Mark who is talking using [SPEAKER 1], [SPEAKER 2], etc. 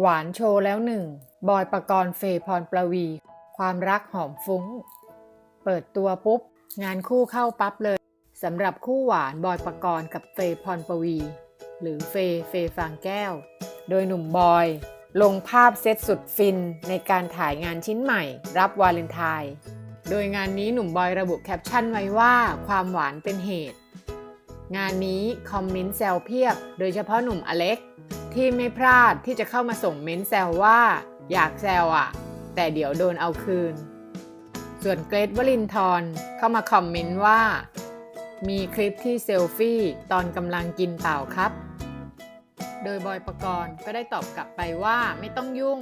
[SPEAKER 1] หวานโชว์แล้วหนึ่ง บอยประกรณ์เฟย์พรประวี ความรักหอมฟุ้ง เปิดตัวปุ๊บ งานคู่เข้าปั๊บเลยสำหรับคู่หวานบอยประกรณ์กับเฟย์พรประวี หรือเฟย์เฟย์ฟางแก้ว โดยหนุ่มบอย ลงภาพเซตสุดฟินในการถ่ายงานชิ้นใหม่ รับวาเลนไทน์โดยงานนี้หนุ่มบอยระบุแคปชั่นไว้ว่าความหวานเป็นเหตุ งานนี้คอมเมนต์แซวเพียบ โดยเฉพาะหนุ่มอเล็ก ที่ไม่พลาดที่จะเข้ามาส่งเม้นต์แซวว่า อยากแซวอะแต่เดี๋ยวโดนเอาคืน ส่วนเกรทวลินทรเข้ามาคอมเมนต์ว่า มีคลิปที่เซลฟี่ตอนกำลังกินเปล่าครับ โดยบอยปกรณ์ก็ได้ตอบกลับไปว่าไม่ต้องยุ่ง